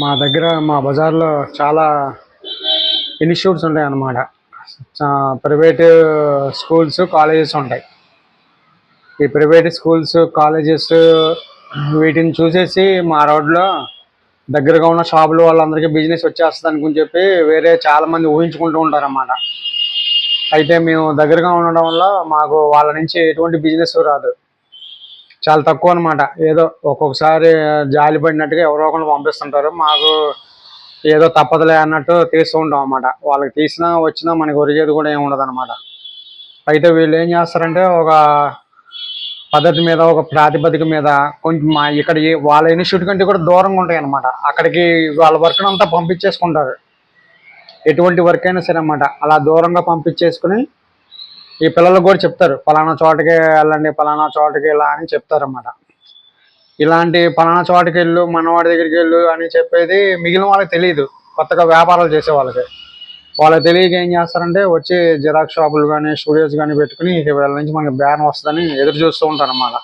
మా దగ్గర మా బజార్లో చాలా ఇన్స్టిట్యూట్స్ ఉంటాయి అన్నమాట ప్రైవేట్ స్కూల్స్ కాలేజెస్ ఉంటాయి. ఈ ప్రైవేట్ స్కూల్స్ కాలేజెస్ వీటిని చూసేసి మా రోడ్లో దగ్గరగా ఉన్న షాపులు వాళ్ళందరికీ బిజినెస్ వచ్చేస్తుంది అనుకుని చెప్పి వేరే చాలా మంది ఊహించుకుంటూ ఉంటారన్నమాట. అయితే మేము దగ్గరగా ఉండడం వల్ల మాకు వాళ్ళ నుంచి ఎటువంటి బిజినెస్ రాదు. చాలా తక్కువ అనమాట ఏదో ఒక్కొక్కసారి జాలి పడినట్టుగా ఎవరో ఒకరు పంపిస్తుంటారు. మాకు ఏదో తప్పదులే అన్నట్టు తీస్తూ ఉంటాం అన్నమాట. వాళ్ళకి తీసినా వచ్చినా మనకి ఒరిగేది కూడా ఏమి ఉండదు అనమాట అయితే వీళ్ళు ఏం చేస్తారంటే ఒక పద్ధతి మీద ఒక ప్రాతిపదిక మీద కొంచెం మా ఇక్కడ వాళ్ళ ఇన్స్టిట్యూట్ కంటే కూడా దూరంగా ఉంటాయి అనమాట అక్కడికి వాళ్ళ వర్క్ అంతా పంపించేసుకుంటారు. ఎటువంటి వర్క్ అయినా సరే అన్నమాట. అలా దూరంగా పంపించేసుకుని ఈ పిల్లలకు కూడా చెప్తారు పలానా చోటకి వెళ్ళండి పలానా చోటకి ఇలా అని చెప్తారన్నమాట. ఇలాంటి పలానా చోటకి వెళ్ళు మనవాడి దగ్గరికి వెళ్ళు అని చెప్పేది మిగిలిన వాళ్ళకి తెలియదు కొత్తగా వ్యాపారాలు చేసే వాళ్ళకి. వాళ్ళకి తెలియక ఏం చేస్తారంటే వచ్చి జిరాక్స్ షాపులు కానీ స్టూడియోస్ కానీ పెట్టుకుని వీళ్ళ నుంచి మనకి బేరం వస్తుందని ఎదురు చూస్తూ ఉంటారు అన్నమాట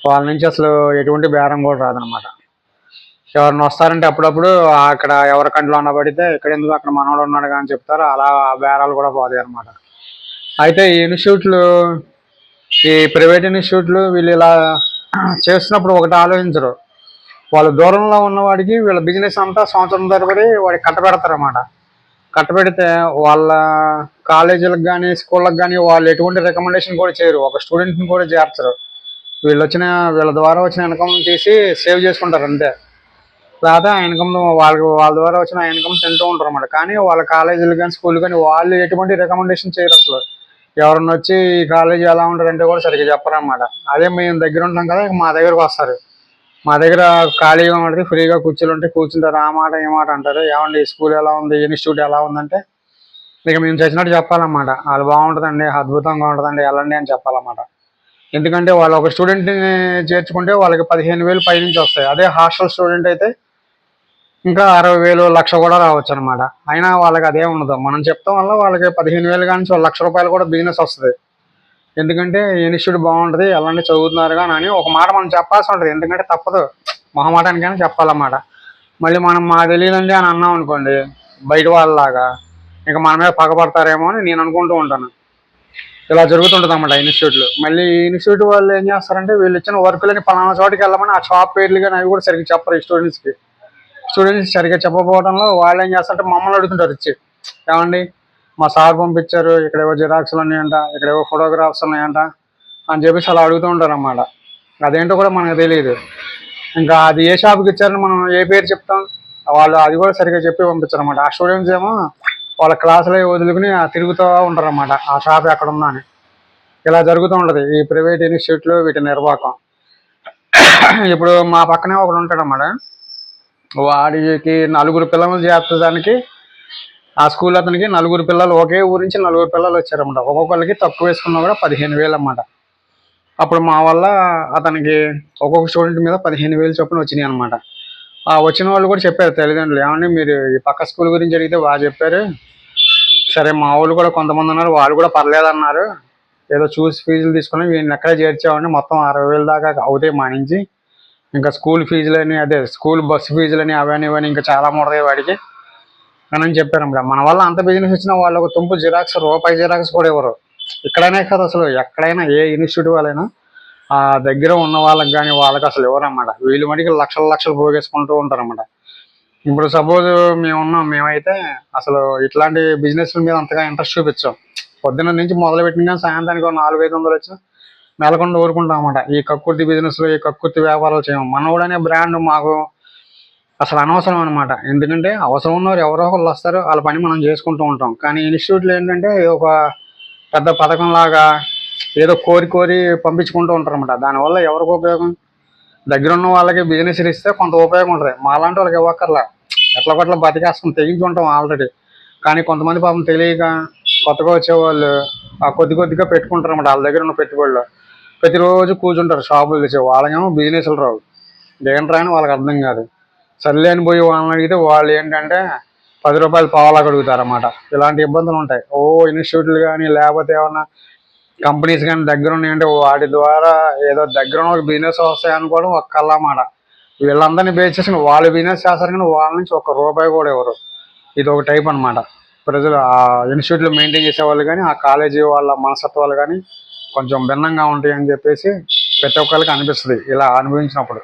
వాళ్ళ నుంచి అసలు ఎటువంటి బేరం కూడా రాదనమాట ఎవరిని వస్తారంటే అప్పుడప్పుడు అక్కడ ఎవరి కంట్లో ఉన్నబడితే ఇక్కడ ఎందుకు అక్కడ మనవాడు ఉన్నాడు కానీ చెప్తారు. అలా బేరాలు కూడా పోతాయి అనమాట అయితే ఈ ఇన్స్టిట్యూట్లు ఈ ప్రైవేట్ ఇన్స్టిట్యూట్లు వీళ్ళు ఇలా చేస్తున్నప్పుడు ఒకటి ఆలోచించరు. వాళ్ళ దూరంలో ఉన్నవాడికి వీళ్ళ బిజినెస్ అంతా సంవత్సరం తరబడి వాడికి కట్టబెడతారన్నమాట. కట్టబెడితే వాళ్ళ కాలేజీలకు కానీ స్కూళ్ళకి కానీ వాళ్ళు ఎటువంటి రికమెండేషన్ కూడా చేయరు. ఒక స్టూడెంట్ని కూడా చేర్చరు. వీళ్ళు వచ్చిన వీళ్ళ ద్వారా వచ్చిన ఇన్కమ్ తీసి సేవ్ చేసుకుంటారు అంతే. లేదా ఆ ఇన్కమ్ వాళ్ళకి వాళ్ళ ద్వారా వచ్చిన ఆ ఇన్కమ్ తింటూ ఉంటారు అన్నమాట కానీ వాళ్ళ కాలేజీలు కానీ స్కూల్ కానీ వాళ్ళు ఎటువంటి రికమెండేషన్ చేయరు అసలు. ఎవరన్నా వచ్చి ఈ కాలేజీ ఎలా ఉంటారంటే కూడా సరిగ్గా చెప్పరన్నమాట. అదే మేము దగ్గర ఉంటాం కదా మా దగ్గరకు వస్తారు. మా దగ్గర ఖాళీగా ఉంటుంది ఫ్రీగా కూర్చొని ఉంటే కూర్చుంటారు. ఆ మాట ఏ మాట అంటారు. ఏమండి స్కూల్ ఎలా ఉంది? ఇన్స్టిట్యూట్ ఎలా ఉందంటే ఇక మేము చచ్చినట్టు చెప్పాలన్నమాట. వాళ్ళు బాగుంటుందండి అద్భుతంగా ఉంటుందండి వెళ్ళండి అని చెప్పాలన్నమాట. ఎందుకంటే వాళ్ళు ఒక స్టూడెంట్ని చేర్చుకుంటే వాళ్ళకి పదిహేను వేలు పై నుంచి వస్తాయి. అదే హాస్టల్ స్టూడెంట్ అయితే ఇంకా అరవై వేలు లక్ష కూడా రావచ్చు అనమాట అయినా వాళ్ళకి అదే ఉండదు. మనం చెప్తాం వల్ల వాళ్ళకి పదిహేను వేలు కానీ ఒక లక్ష రూపాయలు కూడా బిజినెస్ వస్తుంది. ఎందుకంటే ఇన్స్టిట్యూట్ బాగుంటుంది ఎలాంటి చదువుతున్నారు కానీ ఒక మాట మనం చెప్పాల్సి ఉంటుంది. ఎందుకంటే తప్పదు. మొహమాటానికైనా చెప్పాలన్నమాట. మళ్ళీ మనం మా తెలియదండి అని అన్నాం అనుకోండి బయట వాళ్ళలాగా ఇంకా మన మీద పగపడతారేమో అని నేను అనుకుంటూ ఉంటాను. ఇలా జరుగుతుంటుంది అన్నమాట ఇన్స్టిట్యూట్లు. మళ్ళీ ఇన్స్టిట్యూట్ వాళ్ళు ఏం చేస్తారంటే వీళ్ళు ఇచ్చిన వర్కులని పలానా చోటికి వెళ్ళమని ఆ షాప్ పేర్లు కానీ అవి కూడా సరిగ్గా చెప్పరు ఈ స్టూడెంట్స్కి. స్టూడెంట్స్ సరిగ్గా చెప్పకపోవడంలో వాళ్ళు ఏం చేస్తారంటే మమ్మల్ని అడుగుతుంటారు ఇచ్చి. ఏమండి? మా సార్ పంపించారు ఇక్కడ ఏవో జిరాక్స్లు ఉన్నాయంట ఇక్కడ ఏవో ఫోటోగ్రాఫ్స్ ఉన్నాయంట అని చెప్పేసి అలా అడుగుతూ ఉంటారు అన్నమాట అదేంటో కూడా మనకు తెలియదు. ఇంకా అది ఏ షాప్కి ఇచ్చారని మనం ఏ పేరు చెప్తాం? వాళ్ళు అది కూడా సరిగ్గా చెప్పి పంపించారు అనమాట ఆ స్టూడెంట్స్ ఏమో వాళ్ళ క్లాసులో వదులుకుని తిరుగుతూ ఉంటారు అన్నమాట ఆ షాప్ ఎక్కడ ఉందా అని. ఇలా జరుగుతూ ఉంటుంది. ఈ ప్రైవేట్ ఇన్స్టిట్యూట్లు వీటి నిర్వాహకం. ఇప్పుడు మా పక్కనే ఒకడు ఉంటాడు అన్నమాట వాడికి నలుగురు పిల్లలు చేర్చడానికి ఆ స్కూల్ అతనికి నలుగురు పిల్లలు ఒకే ఊరి నుంచి నలుగురు పిల్లలు వచ్చారన్నమాట. ఒక్కొక్కరికి తక్కువ వేసుకున్నా కూడా పదిహేను వేలు అన్నమాట. అప్పుడు మా వల్ల అతనికి ఒక్కొక్క స్టూడెంట్ మీద పదిహేను వేలు చొప్పున వచ్చినాయి అనమాట ఆ వచ్చిన వాళ్ళు కూడా చెప్పారు తల్లిదండ్రులు ఏమండి మీరు ఈ పక్క స్కూల్ గురించి అడిగితే బాగా చెప్పారు. సరే మా వాళ్ళు కూడా కొంతమంది ఉన్నారు వాళ్ళు కూడా పర్లేదన్నారు. ఏదో చూసి ఫీజులు తీసుకుని వీళ్ళని ఎక్కడ చేర్చామని మొత్తం అరవై వేలు దాకా అవుతాయి మా నుంచి. ఇంకా స్కూల్ ఫీజులని అదే స్కూల్ బస్సు ఫీజులని అవన్నీ ఇవన్నీ ఇంకా చాలా ముడతాయి వాడికి. అని చెప్పారు అన్నమాట మన వల్ల అంత బిజినెస్ వచ్చిన వాళ్ళు ఒక తుంపు జిరాక్స్ రూపాయి జిరాక్స్ కూడా ఇవ్వరు. ఇక్కడనే కాదు అసలు ఎక్కడైనా ఏ ఇన్స్టిట్యూట్ వాళ్ళైనా ఆ దగ్గర ఉన్న వాళ్ళకి కానీ వాళ్ళకి అసలు ఇవ్వరన్నమాట. వీళ్ళు మటుకి లక్షల లక్షలు పోగేసుకుంటూ ఉంటారన్నమాట. ఇప్పుడు సపోజ్ మేము ఉన్నాం మేమైతే అసలు ఇట్లాంటి బిజినెస్ మీద అంతగా ఇంట్రెస్ట్ చూపించాం. పొద్దున్న నుంచి మొదలు పెట్టిన కానీ సాయంత్రానికి ఒక నాలుగు ఐదు వందలు వచ్చి నెలకొండ ఊరుకుంటాం అన్నమాట. ఈ కక్కుర్తి బిజినెస్లు ఈ కక్కుర్తి వ్యాపారాలు చేయము. మనోడు అనే బ్రాండ్ మాకు అసలు అనవసరం అనమాట ఎందుకంటే అవసరం ఉన్నవారు ఎవరో ఒకళ్ళు వస్తారు వాళ్ళ పని మనం చేసుకుంటూ ఉంటాం. కానీ ఇన్స్టిట్యూట్లో ఏంటంటే ఇది ఒక పెద్ద పథకం లాగా ఏదో కోరి కోరి పంపించుకుంటూ ఉంటారు అనమాట దానివల్ల ఎవరికి ఉపయోగం? దగ్గర ఉన్న వాళ్ళకి బిజినెస్ ఇస్తే కొంత ఉపయోగం ఉంటుంది. మాలాంటి వాళ్ళకి ఇవ్వక్కర్లా. ఎట్లా కొట్ల బతికేస్తాం తెగించుకుంటాం ఆల్రెడీ కానీ కొంతమంది పాపం తెలియక కొత్తగా వచ్చేవాళ్ళు ఆ కొద్ది కొద్దిగా పెట్టుకుంటారు అనమాట వాళ్ళ దగ్గర ఉన్న పెట్టుబడులు. ప్రతిరోజు కూర్చుంటారు షాపులు తెచ్చి వాళ్ళకేమో బిజినెస్లు రావు. ఏంట్రా అని వాళ్ళకి అర్థం కాదు. సర్లేని పోయి వాళ్ళని అడిగితే వాళ్ళు ఏంటంటే పది రూపాయలు పావులాగా అడుగుతారన్నమాట ఇలాంటి ఇబ్బందులు ఉంటాయి. ఓ ఇన్స్టిట్యూట్లు కానీ లేకపోతే ఏమన్నా కంపెనీస్ కానీ దగ్గర ఉన్నాయంటే వాటి ద్వారా ఏదో దగ్గర ఒక బిజినెస్ వస్తాయి అనుకోవడం ఒక కళ్ళ మాట వీళ్ళందరినీ బేస్ చేసుకుని వాళ్ళు బిజినెస్ చేస్తారు కానీ వాళ్ళ నుంచి ఒక్క రూపాయి కూడా ఇవ్వరు. ఇది ఒక టైప్ అనమాట ప్రజలు ఆ ఇన్స్టిట్యూట్లు మెయింటైన్ చేసే వాళ్ళు కానీ ఆ కాలేజీ వాళ్ళ మనస్తత్వాలు కానీ కొంచెం భిన్నంగా ఉంటాయి అని చెప్పేసి ప్రతి ఒక్కరికి అనిపిస్తుంది. ఇలా అనుభవించినప్పుడు.